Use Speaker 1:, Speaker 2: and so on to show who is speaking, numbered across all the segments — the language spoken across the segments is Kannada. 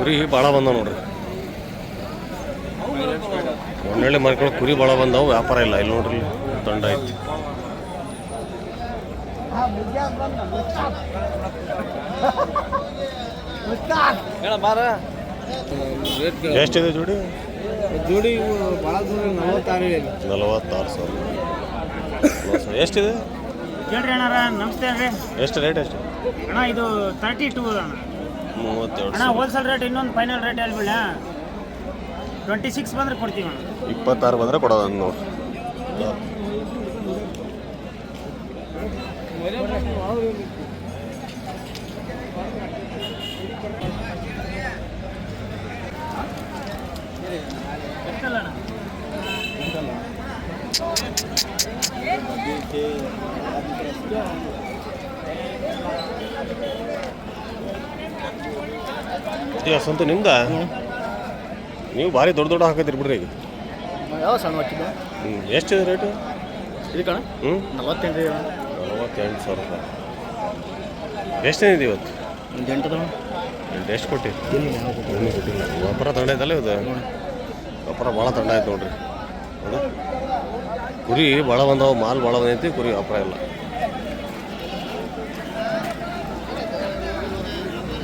Speaker 1: ಕುರಿ ಭಾಳ ಬಂದ ನೋಡ್ರಿ. ಒಳ್ಳೊಳ್ಳೆ ಮರಿಗಳು ಕುರಿ ಭಾಳ ಬಂದವು ವ್ಯಾಪಾರ ಇಲ್ಲ. ಇಲ್ಲಿ ನೋಡ್ರಿ ದಂಡ ತಂಡ ಐತಿ. ಎಷ್ಟಿದೆ ಜೋಡಿ?
Speaker 2: ಜೋಡಿ ಇವು ಭಾಳ ದೂರ ನಲವತ್ತಾರು
Speaker 1: ಸಾವಿರ. ಎಷ್ಟಿದೆ
Speaker 3: ನಮಸ್ತೆ
Speaker 1: ಎಷ್ಟು ರೇಟ್ ಎಷ್ಟು?
Speaker 3: ಅಣ್ಣ ಇದು ತರ್ಟಿ ಟೂ ಅಣ್ಣ.
Speaker 1: ಮೂವತ್ತೆರಡು
Speaker 3: ಅಣ್ಣ ಹೋಲ್ಸೇಲ್ ರೇಟ್ ಇನ್ನೊಂದು ಫೈನಲ್ ರೇಟ್ ಹೇಳ್ಬಿಡ ಟ್ವೆಂಟಿ ಸಿಕ್ಸ್ ಬಂದ್ರೆ ಕೊಡ್ತೀವಿ ಅಣ್ಣ.
Speaker 1: ಇಪ್ಪತ್ತಾರು ಬಂದರೆ ಕೊಡೋದು ನೋಡಿ.
Speaker 3: ಎಷ್ಟಲ್ಲ
Speaker 1: ಈಗ ಸ್ವಂತ ನಿಮ್ದ ನೀವು ಭಾರಿ ದೊಡ್ಡ ದೊಡ್ಡ ಹಾಕಿದ್ರಿ ಬಿಡ್ರಿ ಈಗ.
Speaker 2: ಯಾವ ಸಣ್ಣ ಹಾಕಿದ್ದೆ
Speaker 1: ಹ್ಞೂ ಎಷ್ಟಿದೆ ರೇಟು?
Speaker 2: ಇದು ಕಣ
Speaker 1: ಹ್ಞೂ
Speaker 2: ನಲವತ್ತೆಂಟು
Speaker 1: ನಲವತ್ತೆಂಟು ಸಾವಿರ ರೂಪಾಯಿ. ಎಷ್ಟೇನಿದೆ ಇವತ್ತು?
Speaker 2: ಒಂದು ಎಂಟು
Speaker 1: ಎಂಟು ಎಷ್ಟು ಕೊಟ್ಟಿ ಇನ್ನೂ ಕೊಟ್ಟಿಲ್ಲ. ವ್ಯಾಪಾರ ತಂಡ ಐತಲ್ಲ ಇದು ವ್ಯಾಪಾರ ಭಾಳ ತಂಡ ಆಯ್ತು ನೋಡ್ರಿ. ಹೌದಾ? ಕುರಿ ಭಾಳ ಬಂದವ ಮಾಲ್ ಭಾಳ ಬಂದೈತಿ ಕುರಿ ವ್ಯಾಪಾರ ಇಲ್ಲ.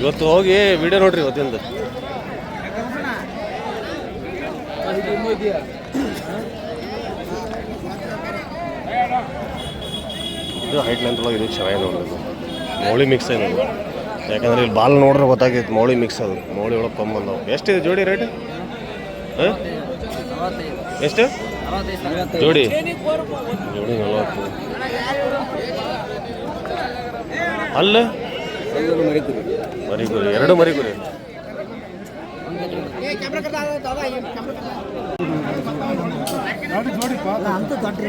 Speaker 1: ಇವತ್ತು ಹೋಗಿ ವಿಡಿಯೋ ನೋಡ್ರಿ ಇವತ್ತಿಂದ. ಇದು ಹೈಟ್ ಲೆಂತ್ ಒಳಗೆ ಇದು ಚೆನ್ನಾಗಿ ನೋಡ್ರಿ ಇದು. ಮೌಳಿ ಮಿಕ್ಸ್ ಇದೆ. ಯಾಕಂದ್ರೆ ಇಲ್ಲಿ ಬಾಲ್ ನೋಡ್ರೆ ಗೊತ್ತಾಗೈತೆ ಮೌಳಿ ಮಿಕ್ಸ್ ಅದು. ಮೌಳಿ ಒಳಗೆ ಕಮ್ಮಿ ಬಂದವು. ಎಷ್ಟಿದೆ ಜೋಡಿ ರೇಟ್ ಎಷ್ಟು? ಜೋಡಿ. ಜೋಡಿ ನಲವತ್ತು. ಅಲ್ಲ? ಮರಿಗುರಿ, ಎರಡು ಮರಿಗುರಿ.
Speaker 3: ಅಂತ ದೊಡ್ಡ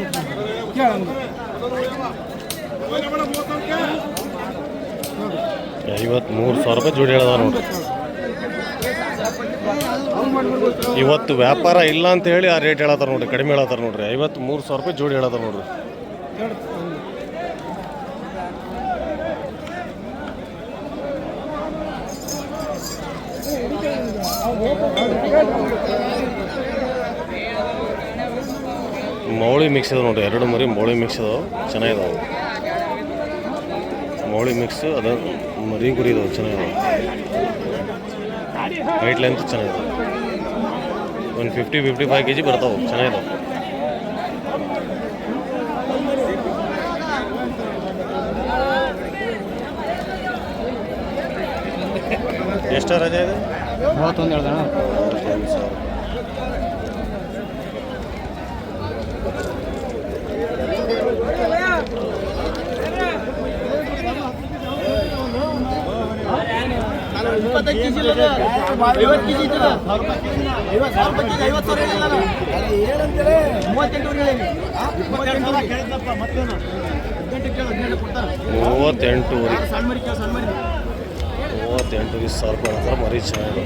Speaker 1: ಐವತ್ಮೂರು ಸಾವಿರ ರೂಪಾಯಿ ಜೋಡಿ ಹೇಳದ ನೋಡ್ರಿ ಇವತ್ತು ವ್ಯಾಪಾರ ಇಲ್ಲ ಅಂತ ಹೇಳಿ ಆ ರೇಟ್ ಹೇಳತ್ತಾರ ನೋಡ್ರಿ, ಕಡಿಮೆ ಹೇಳತ್ತಾರ ನೋಡ್ರಿ. ಐವತ್ಮೂರು ಸಾವಿರ ರೂಪಾಯಿ ಜೋಡಿ ಹೇಳತ್ತಾರ ನೋಡ್ರಿ. ಮೌಳಿ ಮಿಕ್ಸ್ ಇದೆ ನೋಡ್ರಿ, ಎರಡು ಮರಿ ಮೌಳಿ ಮಿಕ್ಸ್ ಅದಾವ ಚೆನ್ನಾಗಿದಾವೆ. ಮೌಳಿ ಮಿಕ್ಸ್ ಅದು ಮರಿ ಗುರಿ ಇದಾವೆ, ಚೆನ್ನಾಗಿದಾವೆ. ವೈಟ್ ಲೆಂತ್ ಚೆನ್ನಾಗಿದೆ ಒಂದು fifty fifty five K G ಬರ್ತಾವೆ, ಚೆನ್ನಾಗಿದಾವೆ. ಎಷ್ಟು ರಜೆ ಇದೆ?
Speaker 2: ಮೂವತ್ತೊಂದು ಹೇಳ್ದಣ? ಇಪ್ಪತ್ತೈದು ಕೆ ಜಿ ಐವತ್ತು ಕೆ ಜಿ ಐವತ್ತು ಸಾವಿರ ರೂಪಾಯಿ ಕೆಜಿ ಐವತ್ತು ಸಾವಿರ ಹೇಳಿಲ್ಲ ನಾನು ಏನಂತೇಳಿ ಮೂವತ್ತೆಂಟು ಹೇಳಿ ಇಪ್ಪತ್ತೆಂಟು ಕೇಳಿದ್ನಪ್ಪ ಮತ್ತೇನು ಹದಿನೆಂಟು ಕೇಳು ಹದಿನೆಂಟು ಕೊಡ್ತಾರೆ.
Speaker 1: ಮೂವತ್ತೆಂಟೂವರೆ.
Speaker 2: ಸಣ್ಣ ಮರಿ ಕೇಳು ಸಣ್ಣ ಮರಿ.
Speaker 1: ಮೂವತ್ತೆಂಟು ಇಷ್ಟು ಸಾವಿರ ರೂಪಾಯಿ ಹತ್ರ ಮರಿ ಚೆನ್ನಾಗಿ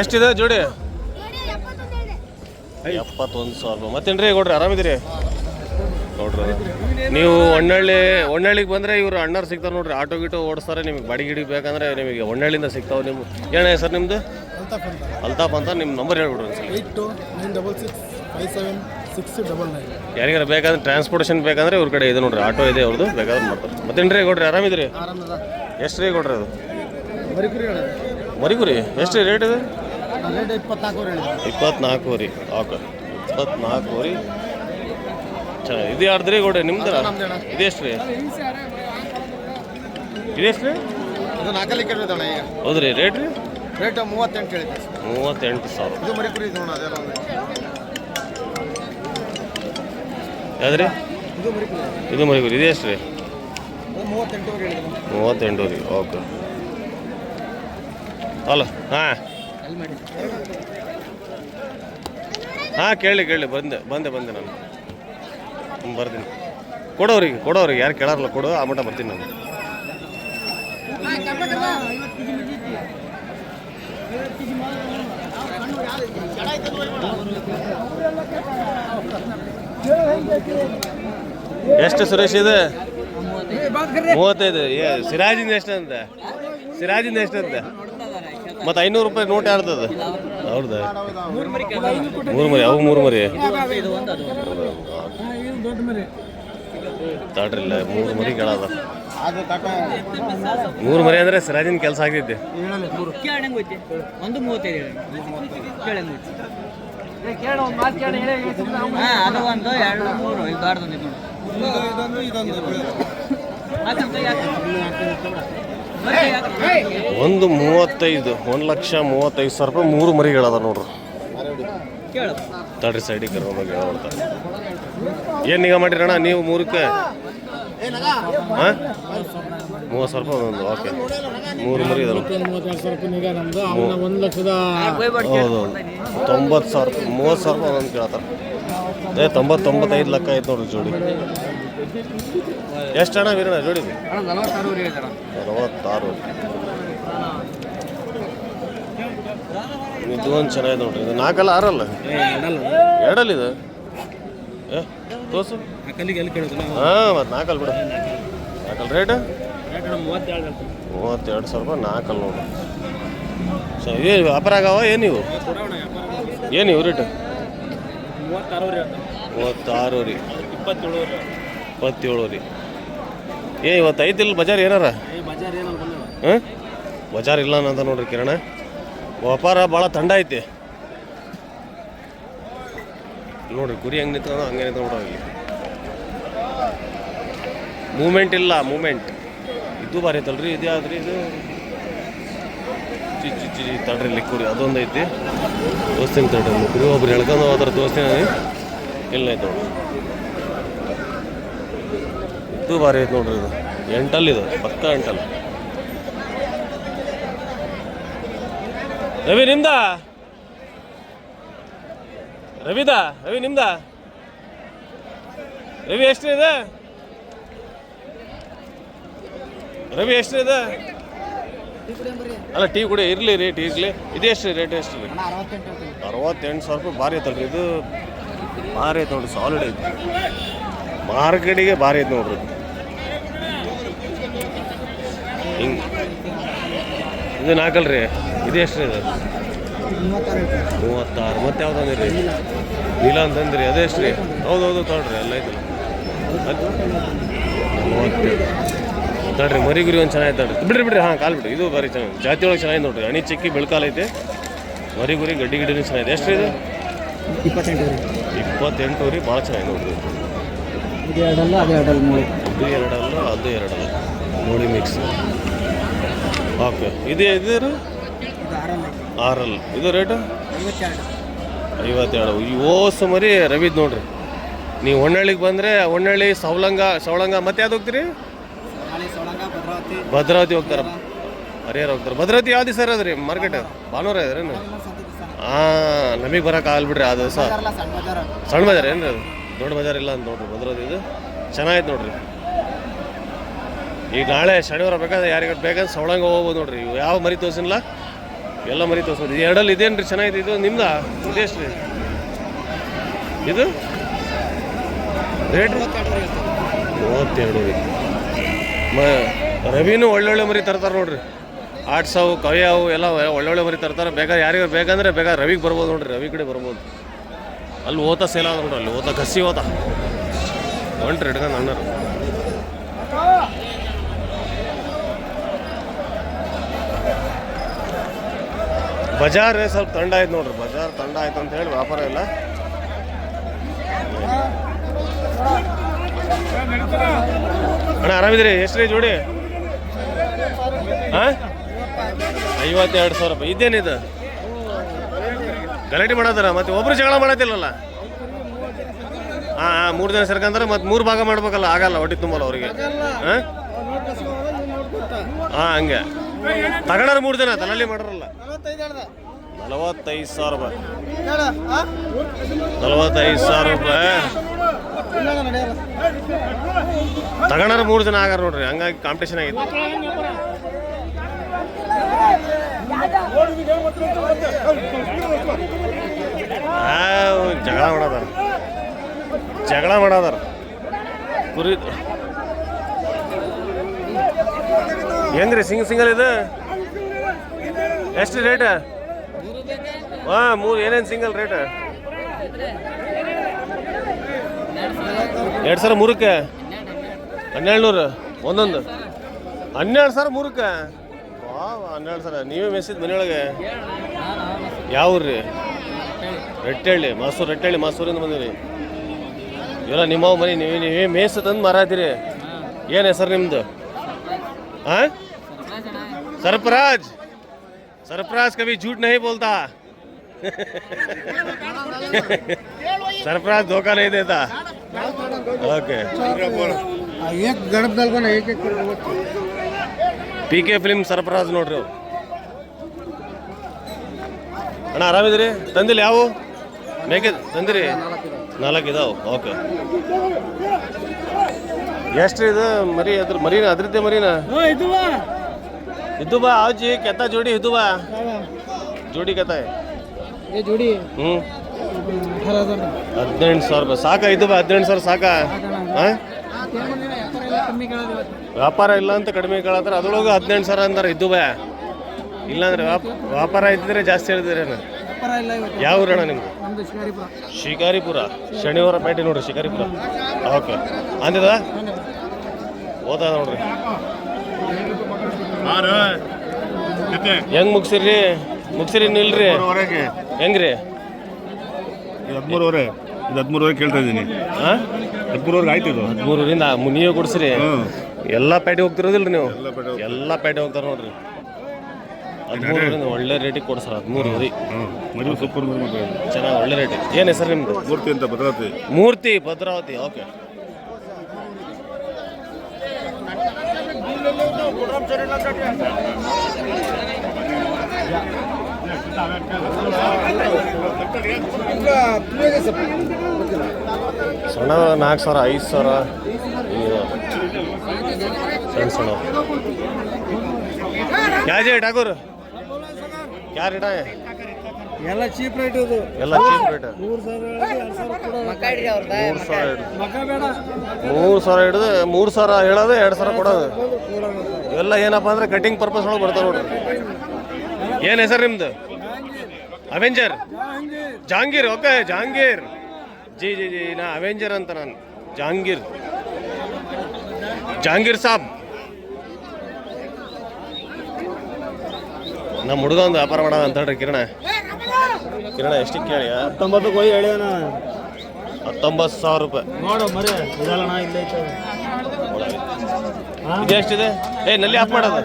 Speaker 1: ಎಷ್ಟಿದೆ ಜೋಡಿ? ಎಪ್ಪತ್ತೊಂದು ಸಾವಿರ ರೂಪಾಯಿ ಮತ್ತೇನ್ರಿ ಕೊಡ್ರಿ ಆರಾಮಿದ್ದೀರಿ? ನೋಡ್ರಿ ನೀವು ಒಣ್ಣಳ್ಳಿ ಒಣ್ಣಳ್ಳಿಗೆ ಬಂದರೆ ಇವರು ಅಣ್ಣರು ಸಿಗ್ತಾರೆ ನೋಡ್ರಿ. ಆಟೋ ಗೀಟೋ ಓಡಿಸ್ತಾರೆ ನಿಮಗೆ ಬಾಡಿ ಗಿಡಿ ಬೇಕಂದ್ರೆ ನಿಮಗೆ ಒಣ್ಣಳ್ಳಿಂದ ಸಿಗ್ತಾವೆ ನಿಮ್ಮ ಏನ ಸರ್ ನಿಮ್ಮದು ಅಲ್ತಾಪ್ ಅಂತ. ನಿಮ್ಮ number ಹೇಳ್ಬಿಡ್ರಿ sir
Speaker 2: eight two nine double six five seven six double nine.
Speaker 1: ಯಾರಿಗಾರ ಬೇಕಾದ್ರೆ ಟ್ರಾನ್ಸ್ಪೋರ್ಟೇಷನ್ ಬೇಕಂದ್ರೆ ಇವ್ರ ಕಡೆ ಇದೆ ನೋಡ್ರಿ. ಆಟೋ ಇದೆ ಅವ್ರದ್ದು ಬೇಕಾದ್ರೆ ಮಾಡ್ತಾರೆ. ಮತ್ತೇನ್ರಿ ಕೊಡ್ರಿ ಆರಾಮಿದ್ರಿ
Speaker 2: ಆರಾಮದ.
Speaker 1: ಎಷ್ಟು ರೀ ಕೊಡ್ರಿ ಅದು?
Speaker 2: ಮರಿಕುರಿ
Speaker 1: ಮರಿಕುರಿ? ಎಷ್ಟು ರೀ ರೇಟ್ ಇದೆ?
Speaker 2: ರೇಟ್ ಇಪ್ಪತ್ನಾಲ್ಕು
Speaker 1: ಇಪ್ಪತ್ನಾಲ್ಕು ರೀ. ಓಕೆ. ಇಪ್ಪತ್ನಾಲ್ಕು ರೀ. ಚೆನ್ನಾಗಿ ಇದು. ಯಾರ್ದು ರೀ ಕೊಡ್ರಿ ನಿಮ್ದು ಇದೆಷ್ಟು ರೀ? ಇದೆಷ್ಟು ರೀ?
Speaker 2: ಇದು ನಾಲ್ಕಲ್ಲಿ
Speaker 1: ಹೌದು ರೀ. ರೇಟ್ ರೀ?
Speaker 2: ರೇಟ್ ಮೂವತ್ತೆಂಟು
Speaker 1: ಮೂವತ್ತೆಂಟು ಸಾವಿರ.
Speaker 2: ಇದು ಮರಿಕುರಿ ಇದು ಅದೆಲ್ಲ ಒಂದು
Speaker 1: ಯಾವ್ದು ರೀ
Speaker 2: ಇದು ಮರಿ ಕುರಿ
Speaker 1: ಇದು ಎಷ್ಟು ರೀ ಓಕೆ. ಅಲ್ಲ ಹಾಂ. ಹಾಂ ಕೇಳಿ ಕೇಳಿ. ಬಂದೆ ಬಂದೆ ಬಂದೆ ನಾನು. ಹ್ಞೂ ಬರ್ತೀನಿ. ಕೊಡೋರಿಗೆ ಕೊಡೋರಿಗೆ. ಯಾರು ಕೇಳಾರಲ್ಲ ಕೊಡು. ಆ ಮಟ್ಟ ಬರ್ತೀನಿ ನಾನು. ಎಷ್ಟು ಸುರೇಶ್ ಇದೆ? ಮೂವತ್ತೈದು. ಏ, ಸಿರಾಜಿಂದ ಎಷ್ಟಂತ? ಸಿರಾಜಿಂದ ಎಷ್ಟಂತ? ಮತ್ತು ಐನೂರು ರೂಪಾಯಿ ನೋಟ್ ಆಡ್ತದ ಹೌದಾ ಮೂರು ಮರಿ, ಅವು ಮೂರು ಮರಿ. ತಾಡ್ರಿಲ್ಲ ಮೂರು ಮರಿ ಕೇಳದ ಮೂರು ಮರಿ ಅಂದ್ರೆ ಸಿರಾಜಿನ ಕೆಲಸ ಆಗ್ತೈತಿ.
Speaker 4: ಒಂದು ಮೂವತ್ತೈದು ಹಾ ಅದು ಒಂದು ಎರಡು ಮೂರು ಇದು ದೊಡ್ಡದೊಂದು ಇದು
Speaker 2: ಇದೊಂದು ಇದೊಂದು?
Speaker 1: ಒಂದು ಮೂವತ್ತೈದು ಒಂದು ಲಕ್ಷ ಮೂವತ್ತೈದು ಸಾವಿರ ರೂಪಾಯಿ ಮೂರು ಮರಿಗಳದ ನೋಡ್ರಿ.
Speaker 4: ಕೇಳು.
Speaker 1: ತಡ್ರಿ ಸೈಡಿಗೆ ಕರ್ಕೊಂಡೋಗಿ ಹೇಳ್ಬಿಡ್ತಾರೆ ಏನು ನಿಗಾ ಮಾಡಿರಣ್ಣ ನೀವು ಮೂರಕ್ಕೆ? ಮೂವತ್ತು ಸಾವಿರ ರೂಪಾಯಿ ಒಂದೊಂದು ಓಕೆ. ಮೂರು ಮರಿ ಇದೆ
Speaker 2: ಒಂದು ಲಕ್ಷದ
Speaker 1: ಹೌದು ತೊಂಬತ್ತು ಸಾವಿರ ರೂಪಾಯಿ ಮೂವತ್ತು ಸಾವಿರ ರೂಪಾಯಿ ಒಂದು ಕೇಳ್ತಾರೆ. ಏ ತೊಂಬತ್ತು ತೊಂಬತ್ತೈದು ಲಕ್ಷ ಐತೆ ನೋಡ್ರಿ ಜೋಡಿ. ಎಷ್ಟು ಹಣ ವೀರಣ್ಣ ಜೋಡಿ
Speaker 2: ನಲವತ್ತಾರು.
Speaker 1: ಇದು ಒಂದು ಚೆನ್ನಾಗಿದೆ ನೋಡ್ರಿ ಇದು ನಾಲ್ಕಲ್ಲ ಆರಲ್ಲ? ಎರಡಲ್ಲ ಇದು ಏ ತೋರ್ಸು.
Speaker 2: ಕಲ್ಲಿಗೆ ಎಲ್ಲಿ ಕೇಳೋದಿಲ್ಲ
Speaker 1: ಹಾಂ ಮತ್ತು ನಾಲ್ಕಲ್ಲ ಬಿಡು. ನಾಲ್ಕಲ್ಲ ರೇಟ್
Speaker 2: ಮೂವತ್ತೆರಡು
Speaker 1: ಸಾವಿರ ರೂಪಾಯಿ ನಾಲ್ಕಲ್ಲ ನೋಡು. ಸೊ ಏ ವ್ಯಾಪಾರ ಆಗವ ಏನು ಇವು? ಏನು ಇವು ರೇಟ್
Speaker 2: ಮೂವತ್ತಾರು ರೀ ಇಪ್ಪತ್ತೇಳು ರೀ
Speaker 1: ಏ ಇವತ್ತು ಐತಿಲ್ಲ ಬಜಾರ್ ಏನಾರ?
Speaker 2: ಈ ಬಜಾರ್ ಬಂದವ
Speaker 1: ಹಾಂ? ಬಜಾರ್ ಇಲ್ಲ ಅಂತ ನೋಡ್ರಿ ಕಿರಣ. ವ್ಯಾಪಾರ ಭಾಳ ತಂಡ ಐತಿ. ನೋಡ್ರಿ ಗುರಿ ಹೆಂಗೆ ನಿಂತ್ಕೊಂಡ ಹಂಗೆ ನಿಂತ ನೋಡ್ರಿ ಇಲ್ಲಿ. ಮೂಮೆಂಟ್ ಇಲ್ಲ ಮೂಮೆಂಟ್ ಇದು ಭಾರಿ ಐತಲ್ರಿ, ಇದು ಯಾವ್ದ್ರಿ ಇದು? ಚಿ ಚಿ ಚಿ ತಡ್ರಿ ಇಲ್ಲಿ ಕುರಿ ಅದೊಂದು ಐತಿ. ದೋಸ್ತಿನ ತಡ್ರಿ, ಲಿಕ್ಕುರಿ. ಕುರಿ ಒಬ್ರು ಹೇಳ್ಕೊಂಡು ಹೋದ್ರೆ ದೋಸ್ತಿನ ಇಲ್ಲ ಐತೆ ಇದು ಬಾರಿ ಐತೆ ನೋಡ್ರಿ ಇದು. ಎಂಟಲ್ ಇದು, ಪಕ್ಕ ಎಂಟಲ್ ರವಿ ನಿಮ್ದ ರವಿದ ರವಿ ನಿಮ್ದ? ರವಿ ಎಷ್ಟು ಇದೆ ರವಿ ಎಷ್ಟು ಇದೆ ಅಲ್ಲ ಟೀ ಕೂಡ ಇರಲಿ ರೇಟ್ ಇರಲಿ. ಇದು ಎಷ್ಟು ರೇಟ್ ಎಷ್ಟು ರೀ ಅರವತ್ತೆಂಟು ಸಾವಿರ ರೂಪಾಯಿ ಭಾರಿ ಐತಲ್ರಿ ಇದು ಭಾರಿ ಐತೆ ನೋಡ್ರಿ ಸಾಲಿಡ್ ಐತಿ. ಮಾರ್ಕೆಟಿಗೆ ಭಾರಿ ಐತೆ ನೋಡ್ರಿ. ಹಿಂಗೆ. ಇದು ನಾಲ್ಕಲ್ರಿ ಇದು ಎಷ್ಟು ಇದು? ಮೂವತ್ತಾರು. ಮತ್ತೆ ಯಾವ್ದು ಅಂದಿರಿ? ಇಲ್ಲ ಅಂತಂದ್ರಿ. ಅದೇ ಎಷ್ಟು ರೀ ಹೌದು ಹೌದು ತೊಗೊಳ್ರಿ, ಎಲ್ಲ ಐತಲ್ಲ. ತಡ್ರಿ ಮರಿ ಗುರಿ ಒಂದು ಚೆನ್ನಾಗಿ ತಡ್ರಿ ಬಿಡ್ರಿ ಬಿಡ್ರಿ, ಹಾಂ, ಕಾಲು ಬಿಡ್ರಿ. ಇದು ಬಾರಿ ಚೆನ್ನಾಗಿ, ಜಾತಿ ಒಳಗೆ ಚೆನ್ನಾಗಿ ನೋಡ್ರಿ. ಅಣಿ ಚಿಕ್ಕಿ, ಬೆಳ್ಕಾಲ ಐತೆ. ಮರಿ ಗುರಿ ಗಡ್ಡಿ ಗಿಡ್ಡಿನೂ ಚೆನ್ನಾಗಿದೆ. ಎಷ್ಟು ಇದು?
Speaker 2: ಇಪ್ಪತ್ತೆಂಟು
Speaker 1: ಇಪ್ಪತ್ತೆಂಟು ರೀ, ಭಾಳ ಚೆನ್ನಾಗಿ ನೋಡ್ರಿ.
Speaker 2: ಇದು ಎರಡಲ್ಲ, ಅದು ಎರಡಲ್ಲ. ಮೂಳಿ
Speaker 1: ಇದು ಎರಡಲ್ಲ ಅದು ಎರಡಲ್ಲ. ನೋಡಿ ಮಿಕ್ಸ್ ಓಕೆ. ಇದು ಇದು ರೀ?
Speaker 2: ಇದು ಆರಲ್ಲ.
Speaker 1: ಇದು ರೇಟು?
Speaker 2: ಐವತ್ತೆರಡು.
Speaker 1: ಓ ಸುಮಾರಿ ರವಿದ್ ನೋಡ್ರಿ. ನೀವು ಹೊನ್ನಳ್ಳಿಗೆ ಬಂದರೆ ಹೊನ್ನಳ್ಳಿ ಸವಳಂಗ ಸವಳಂಗ ಮತ್ತೆ ಯಾವ್ದು ಹೋಗ್ತೀರಿ?
Speaker 2: ಭದ್ರಾವತಿ.
Speaker 1: ಹೋಗ್ತಾರ. ಹರಿಹರ ಹೋಗ್ತಾರೆ. ಭದ್ರಾವತಿ ಯಾವ್ದು ಸರ್ ಅದ್ರಿ ಮಾರ್ಕೆಟ್ ಭಾನುವಾರ. ಇದ್ರೆ ಹಾಂ ನಮಗೆ ಬರೋಕೆ ಆಗಲ್ಲ ಬಿಡ್ರಿ ಆ ದಿವಸ.
Speaker 2: ಸಣ್ಣ ಬಜಾರ
Speaker 1: ಏನು ಅದು? ದೊಡ್ಡ ಬಜಾರ್ ಇಲ್ಲ ಅಂತ ನೋಡ್ರಿ ಭದ್ರಾವತಿ ಇದು. ಚೆನ್ನಾಗೈತೆ ನೋಡ್ರಿ. ಈಗ ನಾಳೆ ಶನಿವಾರ ಬೇಕಾದ್ರೆ ಯಾರಿಗೆ ಬೇಕಾದ್ರೆ ಸವಳಂಗ ಹೋಗ್ಬೋದು ನೋಡ್ರಿ. ಯಾವ ಮರಿ ತೋರಿಸಿಲ್ಲ ಎಲ್ಲ ಮರಿ ತೋರಿಸೋದು. ಎರಡಲ್ಲಿ ಇದೇನು ರೀ ಚೆನ್ನಾಗಿದೆ. ಇದು ನಿಮ್ದ? ಉದ್ದೇಶ ರೀ ಇದು? ರೇಟ್? ಮೂವತ್ತೆರಡು. ರೀ ಮ, ರವಿನೂ ಒಳ್ಳೊಳ್ಳೆ ಮರಿ ತರ್ತಾರೆ ನೋಡ್ರಿ. ಆಟ್ಸವು ಕವಿಯಾವು ಎಲ್ಲ ಒಳ್ಳೊಳ್ಳೆ ಮರಿ ತರ್ತಾರೆ. ಬೇಗ ಯಾರಿಗೆ ಬೇಕಂದ್ರೆ ಬೇಗ ರವಿಗೆ ಬರ್ಬೋದು ನೋಡ್ರಿ. ರವಿ ಕಡೆ ಬರ್ಬೋದು. ಅಲ್ಲಿ ಓತ ಸೇಲ್ ಆದ ನೋಡ್ರಿ. ಅಲ್ಲಿ ಓತ ಕಸಿ ಓತ. ಹೊಂಟ್ರಿ ಹಿಡ್ಕೊಂಡು ಅಣ್ಣರು. ಬಜಾರ್ ಸ್ವಲ್ಪ ತಂಡ ಆಯ್ತು ನೋಡ್ರಿ, ಬಜಾರ್ ತಂಡ ಆಯ್ತು ಅಂತ ಹೇಳಿ ವ್ಯಾಪಾರ ಇಲ್ಲ. ಅಣ್ಣ ಆರಾಮಿದ್ರಿ ಎಷ್ಟು ಜೋಡಿ? ಹಾಂ ಐವತ್ತೆರಡು ಸಾವಿರ ರೂಪಾಯಿ. ಇದೇನಿದು ಗಲಾಟೆ ಮಾಡತ್ತಾರ ಮತ್ತೆ ಒಬ್ರು ಜಗಳ ಮಾಡತ್ತಿಲ್ಲಲ್ಲ ಹಾಂ ಹಾಂ ಮೂರು ಜನ ಸೇರ್ಕಂದ್ರೆ ಮತ್ತೆ ಮೂರು ಭಾಗ ಮಾಡ್ಬೇಕಲ್ಲ, ಆಗಲ್ಲ, ಹೊಟ್ಟೆ ತುಂಬಲ್ಲ ಅವರಿಗೆ. ಹಾಂ ಹಾಂ ಹಂಗೆ. ತಗೊಂಡ್ರೆ ಮೂರು ಜನ ತಲಲ್ಲಿ ಮಾಡ್ರಲ್ಲ. ನಲವತ್ತೈದು ಸಾವಿರ ರೂಪಾಯಿ. ನಲವತ್ತೈದು ಸಾವಿರ ರೂಪಾಯಿ. ತಗೊಂಡ್ರೆ ಮೂರು ಜನ ಆಗಾರ ನೋಡ್ರಿ ಹಂಗಾಗಿ ಕಾಂಪಿಟೇಷನ್ ಆಗಿತ್ತು. ಆ, ಜಗಳ ಮಾಡದಾರ? ಜಗಳ ಮಾಡದಾರ. ಕುರಿ ಹೆಂಗ್ರಿ ಸಿಂಗ್ ಸಿಂಗಲ್ ಇದು? ಎಷ್ಟು ರೇಟ್? ಹಾಂ ಮೂರು ಏನೇನು ಸಿಂಗಲ್ ರೇಟ್? ಎರಡು ಸಾವಿರ ಮೂರಕ್ಕೆ? ಹನ್ನೆರಡು ನೂರು ಒಂದೊಂದು. ಹನ್ನೆರಡು ಸಾವಿರ ಮೂರಕ್ಕೆ? ಹನ್ನೆರಡು ಸಾವಿರ. ನೀವೇ ಮೆಸೇಜ್ ಮನೆಯೊಳಗೆ? ಯಾವ್ರಿ ರೆಟ್ಟಳ್ಳಿ ಮಾಸೂರು ರೆಟ್ಟಳ್ಳಿ ಮಾಸೂರಿಂದ ಬಂದಿರಿ. ಇವರ ನಿಮ್ಮ ಮನೆ ನೀವೇ ನೀವೇ ಮೇಸ ತಂದು ಮಾರಾತೀರಿ. ಏನು ಹೆಸರು ನಿಮ್ಮದು ಹಾಂ ಸರ್ಪರಾಜ್ सरफराज कभी झूठ नहीं बोलता सरफराज धोखा नहीं देता ओके
Speaker 2: एक गडप दल एक एक
Speaker 1: ಪಿ ಕೆ ಫಿಲ್ಮ್ ಸರ್ಫರಾಜ್ ನೋಡ್ರಿ ಅವ್ರು ಅಣ್ಣ ಆರಾಮಿದ್ರಿ ತಂದಿಲ್ಲ ಯಾವ ಮೇಕೆ ತಂದಿರಿ ನಾಲ್ಕು ಇದಾವೆ ಓಕೆ ಎಷ್ಟು ಇದು ಮರಿ ಅದ್ರ ಮರಿನ ಅದ್ರದ್ದೇ ಮರಿನ ಇದ್ದು ಬಾ ಆಜಿ ಕೆತ್ತ ಜೋಡಿ ಇದ್ದು ಬಾ ಜೋಡಿ ಕೆತ್ತ
Speaker 2: ये जोड़ी
Speaker 1: ಹ್ಞೂ
Speaker 2: अठारह हजार
Speaker 1: ಹದಿನೆಂಟು ಸಾವಿರ ರೂಪಾಯಿ ಸಾಕ ಇದು ಬಾ ಹದಿನೆಂಟು ಸಾವಿರ ಸಾಕ ಹಾಂ ವ್ಯಾಪಾರ ಇಲ್ಲ ಅಂತ ಕಡಿಮೆ ಕೇಳತ್ತಾರ ಅದ್ರೊಳಗೆ ಹದಿನೆಂಟು ಸಾವಿರ ಅಂತಾರೆ ಇದ್ದು ಬಾ ಇಲ್ಲಾಂದ್ರೆ ವ್ಯಾಪ- ವ್ಯಾಪಾರ ಇದ್ದಿದ್ರೆ ಜಾಸ್ತಿ ಹೇಳ್ತೀರೇನು
Speaker 2: ವ್ಯಾಪಾರ ಇಲ್ಲ ಇವತ್ತು
Speaker 1: ಯಾವ ಊರಣ್ಣ ನಿಮ್ದು
Speaker 2: ನಮ್ದು ಶಿಕಾರಿಪುರ
Speaker 1: ಶಿಕಾರಿಪುರ ಶನಿವಾರ ಪೇಟೆ ನೋಡ್ರಿ ಶಿಕಾರಿಪುರ ಓಕೆ ಅಂದಿದ ಓದ ನೋಡ್ರಿ ಹೆಂಗ್ ಮುಗ್ಸಿರಿ ಮುಗ್ಸಿರಿ ನಿಲ್ರಿ. ಹೆಂಗ್ರಿ?
Speaker 5: ಹದಿಮೂರುವರೆ. ಇದು ಹದಿಮೂರುವರೆ ಕೇಳ್ತಾ ಇದ್ದೀನಿ.
Speaker 1: ಹಾಂ
Speaker 5: ಹದಿಮೂರುವರೆಗೆ ಆಯ್ತು ಇದು.
Speaker 1: ಮೂರರಿಂದ ಮುನಿಯೋ ಕೊಡ್ಸ್ರಿ. ಎಲ್ಲ ಪೇಟೆ ಹೋಗ್ತಿರೋದಿಲ್ರಿ ನೀವು?
Speaker 5: ಎಲ್ಲ ಪೇಟೆ ಹೋಗ್ತಾರೆ.
Speaker 1: ನೋಡ್ರಿ. ಹದಿಮೂರರಿಂದ ಒಳ್ಳೆ ರೇಟಿಗೆ ಕೊಡ್ಸರ ಹದಿಮೂರು
Speaker 5: ಹ್ಞೂ ಮದುವೆ ಸೂಪರ್
Speaker 1: ಚೆನ್ನಾಗಿ ಒಳ್ಳೆ ರೇಟ್. ಏನು ಹೆಸರು ನಿಮ್ದು?
Speaker 5: ಮೂರ್ತಿ ಅಂತ ಭದ್ರಾವತಿ.
Speaker 1: ಮೂರ್ತಿ ಭದ್ರಾವತಿ ಓಕೆ. ಸಣ್ಣ ನಾಲ್ಕು ಸಾವಿರ ಐದು ಸಾವಿರ ಸಣ್ಣ ಸಣ್ಣ. ಕ್ಯಾ ಜಿ ಠಾಕೂರ್? ಕ್ಯಾ
Speaker 2: ಎಲ್ಲ ಚೀಪ್ ರೇಟ್ ಇದು
Speaker 1: ಎಲ್ಲ ಚೀಪ್ ರೇಟ್
Speaker 2: ಮೂರು ಸಾವಿರ
Speaker 1: ಮೂರು ಸಾವಿರ ಹಿಡಿದು ಮೂರು ಸಾವಿರ ಹೇಳೋದು ಎರಡು ಸಾವಿರ ಕೊಡೋದು. ಇವೆಲ್ಲ ಏನಪ್ಪ ಅಂದ್ರೆ ಕಟಿಂಗ್ ಪರ್ಪಸ್ ಒಳಗೆ ಬರ್ತಾರೆ ನೋಡ್ರಿ. ಏನು ಹೆಸರು ನಿಮ್ದು? ಅವೆಂಜರ್ ಜಹಾಂಗೀರ್ ಓಕೆ ಜಹಾಂಗೀರ್ ಜಿ ಜಿ ಜಿ ನಾ ಅವೆಂಜರ್ ಅಂತ ನಾನು. ಜಹಾಂಗೀರ್ ಜಹಾಂಗೀರ್ ಸಾಬ್. ನಮ್ಮ ಹುಡುಗ ಒಂದು ವ್ಯಾಪಾರ ಮಾಡೋಣ ಅಂತ ಹೇಳ್ರಿ ಕಿರಣ. ಕಿರಣ ಎಷ್ಟು ಕೇಳಿ
Speaker 2: ಹತ್ತೊಂಬತ್ತು ಹೋಗಿ ಹೇಳ್ಯಾನ
Speaker 1: ಹತ್ತೊಂಬತ್ತು ಸಾವಿರ ರೂಪಾಯಿ.
Speaker 2: ನೋಡು ಮರಿ ಇದಲ್ಲಣ್ಣ
Speaker 1: ಇದು ಎಷ್ಟಿದೆ? ಏ ನಲ್ಲಿ ಆಫ್ ಮಾಡೋದು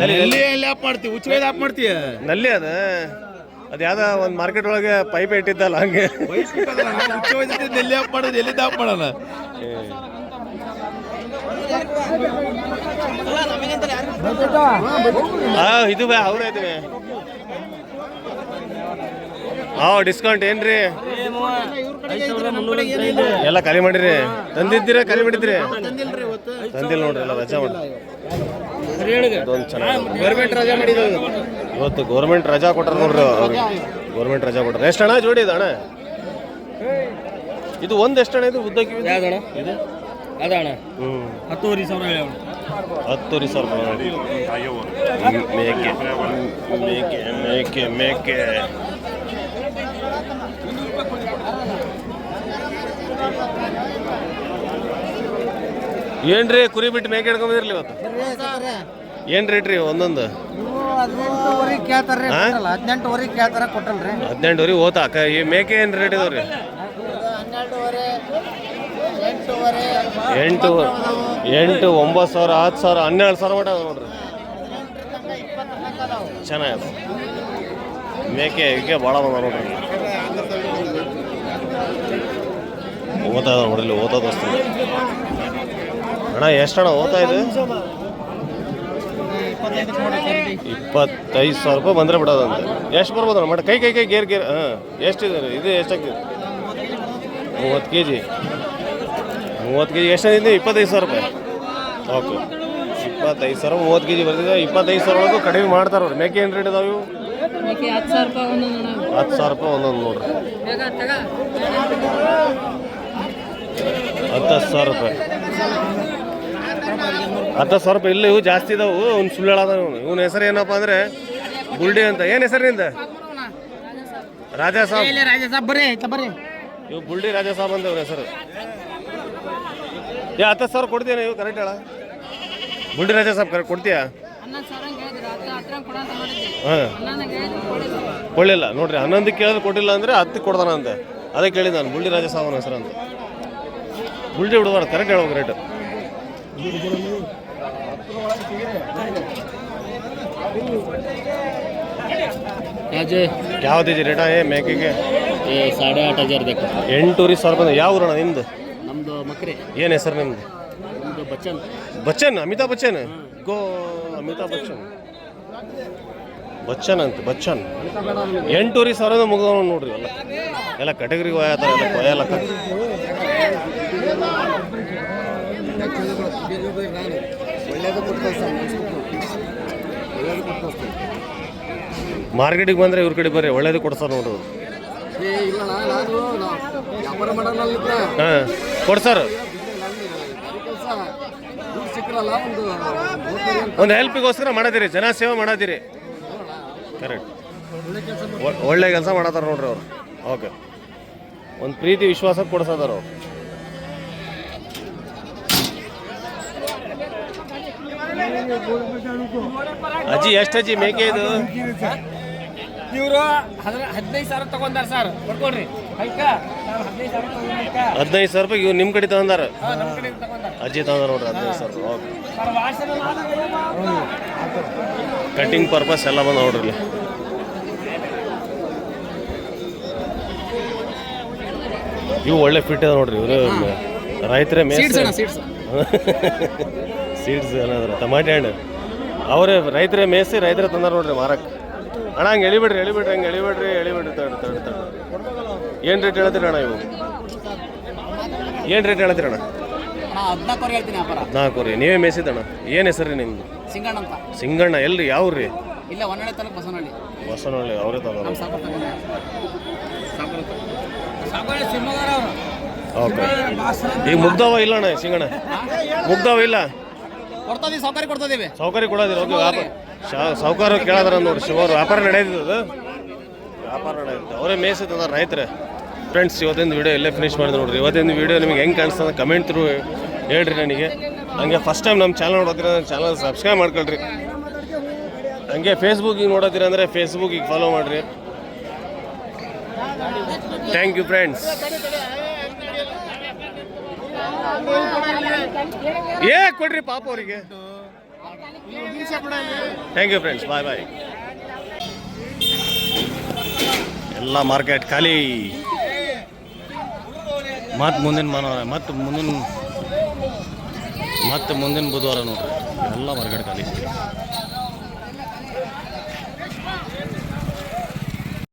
Speaker 1: ನಲ್ಲಿ ನಲ್ಲಿ
Speaker 5: ಎಲ್ಲಿ ಆಫ್ ಮಾಡ್ತೀವಿ ಹುಚ್ಚ ಆಫ್ ಮಾಡ್ತೀಯ?
Speaker 1: ನಲ್ಲಿ ಅದ. ಅದು ಯಾವ್ದೋ ಒಂದು ಮಾರ್ಕೆಟ್ ಒಳಗೆ ಪೈಪ್ ಇಟ್ಟಿದ್ದಲ್ಲ ಹಂಗೆ.
Speaker 5: ಎಲ್ಲಿ ಆಫ್ ಮಾಡೋದು ಎಲ್ಲಿದ್ದ ಆಫ್ ಮಾಡೋಣ?
Speaker 1: ಹಾ ಇದು ಬಾ ಅವ್ರ ಇದ್ವಿ. ಹಾ ಡಿಸ್ಕೌಂಟ್ ಏನ್ರಿ? ಎಲ್ಲ ಖಾಲಿ ಮಾಡಿರಿ. ತಂದಿದ್ದೀರಾ ಖಾಲಿ ಮಾಡಿದ್ರಿ? ತಂದಿಲ್ಲ ನೋಡ್ರಿ ಎಲ್ಲ ರಜಾ ಮಾಡಿ ಇವತ್ತು ಗೌರ್ಮೆಂಟ್ ರಜಾ ಕೊಟ್ಟಾರ ನೋಡ್ರಿ ಅವ್ರಿಗೆ ಗೌರ್ಮೆಂಟ್ ರಜಾ ಕೊಟ್ಟಾರ ಎಷ್ಟು ಹಣ ಜೋಡಿ ಇದು ಅಣ್ಣ? ಇದು ಒಂದು ಎಷ್ಟು ಹಣ ಇದು? ಉದ್ದಕ್ಕೆ ಇದು?
Speaker 2: ಹತ್ತುವರೆ ಸಾವಿರ
Speaker 1: ಹತ್ತುವರೆ ಸಾವಿರ ಮೇಕೆ. ಮೇಕೆ ಮೇಕೆ ಮೇಕೆ. ಏನ್ರಿ ಕುರಿ ಬಿಟ್ಟು ಮೇಕೆ ಹಿಡ್ಕೊಂಬಂದಿರ್ಲಿ ಇವತ್ತು? ಏನ್ ರೇಟ್ ರೀ ಒಂದೊಂದು?
Speaker 2: ಹದಿನೆಂಟುವರೆ ಕೇಳ್ತಾರ್ರಿ
Speaker 1: ಅಕ್ಕ
Speaker 2: ಕೊಟ್ಟಲ್ಲ ಹದಿನೆಂಟುವರೆ ಕೇಳ್ತಾರ ಕೊಟ್ಟಲ್ರಿ
Speaker 1: ಹದಿನೆಂಟುವರೆ ಓತಾ ಕ- ಈ ಮೇಕೆ ಏನ್ ರೇಟ್ ಇದಾವ್ರಿ?
Speaker 2: ಹನ್ನೆರಡುವರೆ ಎಂಟೂವರೆ
Speaker 1: ಎಂಟು ಎಂಟು ಒಂಬತ್ತು ಸಾವಿರ ಹತ್ತು ಸಾವಿರ ಹನ್ನೆರಡು ಸಾವಿರ ಮಟ್ಟ ಅದಾವ ನೋಡ್ರಿ. ಚೆನ್ನಾಗಿದೆ ಮೇಕೆ ಈಗ ಭಾಳ ಬಂದ ನೋಡ್ರಿ. ಓದ್ತಾ ಇದಾವ ನೋಡ್ರಿ ಓದೋದು ಅಣ್ಣ ಎಷ್ಟಣ್ಣ ಓದ್ತಾ ಇದೆ? ಇಪ್ಪತ್ತೈದು ಸಾವಿರ ರೂಪಾಯಿ ಬಂದರೆ ಬಿಡೋದಂತೆ. ಎಷ್ಟು ಬರ್ಬೋದು ಅಣ್ಣ? ಮಟ ಕೈ ಕೈ ಕೈ ಗೇರ್ ಗೇರ್ ಹಾಂ ಎಷ್ಟಿದೆ? ಇದು ಎಷ್ಟಾಗ್ತಿದೆ? ಮೂವತ್ತು ಕೆ ಜಿ ಮೂವತ್ತು ಕೆ ಜಿ ಎಷ್ಟಾಗಿದೆ ಇಪ್ಪತ್ತೈದು ಸಾವಿರ ರೂಪಾಯಿ? ಓಕೆ. ಇಪ್ಪತ್ತೈದು ಸಾವಿರ ಮೂವತ್ತು ಕೆ ಜಿ ಬರ್ತಿದೆ. ಇಪ್ಪತ್ತೈದು ಸಾವಿರ ಒಳಗೂ ಕಡಿಮೆ ಮಾಡ್ತಾರೆ ಅವ್ರು. ಮೇಕೆ ಏನು ರೇಟ್ ಇದಾವೆ ಇವು?
Speaker 6: ಹತ್ತು ಸಾವಿರ ರೂಪಾಯಿ ಒಂದೊಂದು
Speaker 1: ಹತ್ತು ಸಾವಿರ ರೂಪಾಯಿ ಒಂದೊಂದು ನೋಡ್ರಿ. ಹತ್ತು ಹತ್ತು ಸಾವಿರ ರೂಪಾಯಿ. ಹತ್ತು ಸಾವಿರ ರೂಪಾಯಿ ಇಲ್ಲ ಇವು ಜಾಸ್ತಿ ಇದಾವು ಅವ್ನು ಸುಳ್ಳು ಹೇಳದ ಇವನು. ಹೆಸರು ಏನಪ್ಪ ಅಂದ್ರೆ ಬುಲ್ಡಿ ಅಂತ. ಏನು ಹೆಸರು ನಿಂದ? ರಾಜಾ ಸಾಬ್.
Speaker 2: ಸಾಬ್
Speaker 1: ಇವು ಬುಲ್ಡಿ ರಾಜಾ ಸಾಬ್ ಅಂತ ಇವ್ರ ಹೆಸರು. ಏ ಹತ್ತು ಸಾವಿರ ಕೊಡ್ತೀಯ ನೀವು ಕರೆಕ್ಟ್ ಹೇಳ. ಬುಲ್ಡಿ ರಾಜಾ ಸಾಬ್ ಕರೆಕ್ಟ್ ಕೊಡ್ತೀಯಾ? ಹಾಂ. ಕೊಡಲಿಲ್ಲ. ನೋಡ್ರಿ ಹನ್ನೊಂದು ಕೇಳಿದ್ರೆ ಕೊಟ್ಟಿಲ್ಲ ಅಂದರೆ ಹತ್ತು ಕೊಡ್ತಾನ ಅಂತ ಅದೇ ಕೇಳಿದ ನಾನು ಬುಲ್ಡಿ ರಾಜಾ ಸಾವನ ಹೆಸರು ಅಂತ. ಬುಲ್ಡಿ ಹುಡುಗ ಕರೆಕ್ಟ್ ಹೇಳ್ಬೇಕು ರೇಟ್ ಯಾವ್ದು ಯಾವ್ದಿದೆ ರೇಟ ಏ ಮೇಕೆಗೆ?
Speaker 7: ಏ ಸಾಡೆ ಆಟ ಹಜಾರ್ ಬೇಕು.
Speaker 1: ಎಂಟೂರಿ ಸಾವಿರ ಬಂದ ಯಾವ ಊರಣ ನಿಮ್ದು?
Speaker 7: ನಮ್ಮದು ಮಕ್ರಿ.
Speaker 1: ಏನು ಹೆಸರು ನಿಮ್ದು?
Speaker 7: ಬಚ್ಚನ್.
Speaker 1: ಬಚ್ಚನ್ ಅಮಿತಾಬ್ ಬಚ್ಚನ್? ಗೋ ಅಮಿತಾಬ್ ಬಚ್ಚನ್. ಬಚ್ಚನ್ ಅಂತ ಬಚ್ಚನ್. ಎಂಟೂರಿ ಸಾವಿರದ ಮುಗಿದ ನೋಡ್ರಿ ಎಲ್ಲ. ಎಲ್ಲ ಕಟಗರಿಗೆ ಒಯ್ಯತ್ತಾರ ಎಲ್ಲ ಕೊಯ್ಯಲಕ್ಕ ಮಾರ್ಕೆಟಿಗೆ ಬಂದ್ರೆ ಇವ್ರ ಕಡೆ ಬರ್ರಿ ಒಳ್ಳೇದು ಕೊಡ್ತಾರ ನೋಡ್ರಿ ಹಾಂ ಕೊಡ್ಸಾರ. ಒಂದು ಹೆಲ್ಪಿಗೋಸ್ಕರ ಮಾಡದಿರಿ ಜನ ಸೇವೆ ಮಾಡದಿರಿ. ಕರೆಕ್ಟ್ ಒಳ್ಳೆ ಕೆಲಸ ಮಾಡತ್ತಾರ ನೋಡ್ರಿ ಅವ್ರು. ಓಕೆ ಒಂದು ಪ್ರೀತಿ ವಿಶ್ವಾಸ ಕೊಡ್ಸದಾರ ಅವ್ರು. ಅಜ್ಜಿ ಎಷ್ಟು ಅಜ್ಜಿ? ಮೇಕೆ ಇದು?
Speaker 2: ಇವರು ಹದಿನೈದು ಸಾವಿರ ತಗೊಂಡಾರ ಸರ್. ಬರ್ಕೊಡ್ರಿ. ಹದಿನೈದು ಸಾವಿರ
Speaker 1: ರೂಪಾಯಿ ಇವ್ರು ನಿಮ್ಮ ಕಡೆ ತಗೊಂಡಾರ? ಅಜ್ಜಿ ತಗೊಂಡಾರ ನೋಡ್ರಿ ಹದಿನೈದು ಸಾವಿರ ಓಕೆ. ಕಟಿಂಗ್ ಪರ್ಪಸ್ ಎಲ್ಲ ಬಂದ ನೋಡ್ರಿ ಇವು ಒಳ್ಳೆ ಫಿಟ್ ಇದೆ ನೋಡ್ರಿ ಇವರು. ರೈತರೇ ಮೇಸ್ ಸೀಡ್ಸ್ ಏನಾದ್ರ ಟಮಾಟೆ ಹಣ್ಣು ಅವರೇ ರೈತರೇ ಮೇಸಿ ರೈತರೇ ತಂದಾರ ನೋಡ್ರಿ ಮಾರಕ್ಕೆ ಅಣ್ಣ ಹಂಗೆ ಎಳಿಬಿಡ್ರಿ ಎಳಿಬಿಡ್ರಿ ಹಂಗೆ ಎಳಿಬಿಡ್ರಿ ಎಳಿಬಿಡ್ರಿ ತಡ ತಡ ತಡ ಏನು ರೇಟ್ ಹೇಳ್ತೀರಿ ಅಣ್ಣ ಇವು? ಏನು ರೇಟ್ ಹೇಳ್ತೀರಿ ಅಣ್ಣ? ನಾಲ್ಕು ರೀ ನೀವೇ ಮೇಸಿದ್ದಣ್ಣ ಏನು ಹೆಸರು ರೀ ನಿಮ್ದು?
Speaker 4: ಸಿಂಗಣ್ಣ ಅಂತ.
Speaker 1: ಸಿಂಗಣ್ಣ ಎಲ್ರಿ ಯಾವ ರೀ
Speaker 4: ಇಲ್ಲ ಹೊನ್ನಡೆ ತಾಲೂಕು ಬಸವನಹಳ್ಳಿ.
Speaker 1: ಹೊಸನಹಳ್ಳಿ ಅವರೇ
Speaker 2: ಶಿವಮೊಗ್ಗ
Speaker 1: ಓಕೆ. ಈಗ ಮುಗ್ದವ ಇಲ್ಲ ಅಣ್ಣ ಸಿಂಗಣ್ಣ ಮುಗ್ದವ ಇಲ್ಲ?
Speaker 4: ಕೊಡ್ತದೀವಿ ಸೌಕರ್ಯ ಕೊಡ್ತದೀವಿ
Speaker 1: ಸೌಕರ್ಯ ಕೊಡೋದಿಲ್ಲ ಓಕೆ ವ್ಯಾಪಾರ. ಕೇಳದ್ರ ನೋಡಿ ಶಿವರು ವ್ಯಾಪಾರ ನಡೆಯದಿದ್ದು ವ್ಯಾಪಾರ ನಡೆಯುತ್ತೆ. ಅವರೇ ಮೇಯಿಸುತ್ತದ ರೈತರೇ. ಫ್ರೆಂಡ್ಸ್ ಇವತ್ತಿನ ವಿಡಿಯೋ ಇಲ್ಲೇ ಫಿನಿಶ್ ಮಾಡಿದ್ರು ನೋಡ್ರಿ. ಇವತ್ತಿನ ವಿಡಿಯೋ ನಿಮಗೆ ಹೆಂಗೆ ಕಾಣಿಸ್ತದೆ ಕಮೆಂಟ್ ಥ್ರೂ ಹೇಳ್ರಿ ನನಗೆ. ಹಂಗೆ ಫಸ್ಟ್ ಟೈಮ್ ನಮ್ಮ ಚಾನಲ್ ನೋಡೋದಿರ ಚಾನಲ್ ಸಬ್ಸ್ಕ್ರೈಬ್ ಮಾಡ್ಕೊಳ್ರಿ. ಹಂಗೆ ಫೇಸ್ಬುಕ್ಕಿಗೆ ನೋಡೋದಿರ ಅಂದರೆ ಫೇಸ್ಬುಕ್ಕಿಗೆ ಫಾಲೋ ಮಾಡಿರಿ. ಥ್ಯಾಂಕ್ ಯು ಫ್ರೆಂಡ್ಸ್ ಏ, ಕೊಡ್ರಿ ಪಾಪ ಅವರಿಗೆ. Thank you friends bye bye ಎಲ್ಲ ಮಾರ್ಕೆಟ್ ಖಾಲಿ. ಮತ್ತು ಮುಂದಿನ ಮನೋರ ಮತ್ತು ಮುಂದಿನ ಮತ್ತು ಮುಂದಿನ ಬುಧವಾರ ನೋಡ್ರಿ. ಎಲ್ಲ ಮಾರ್ಕೆಟ್ ಖಾಲಿ.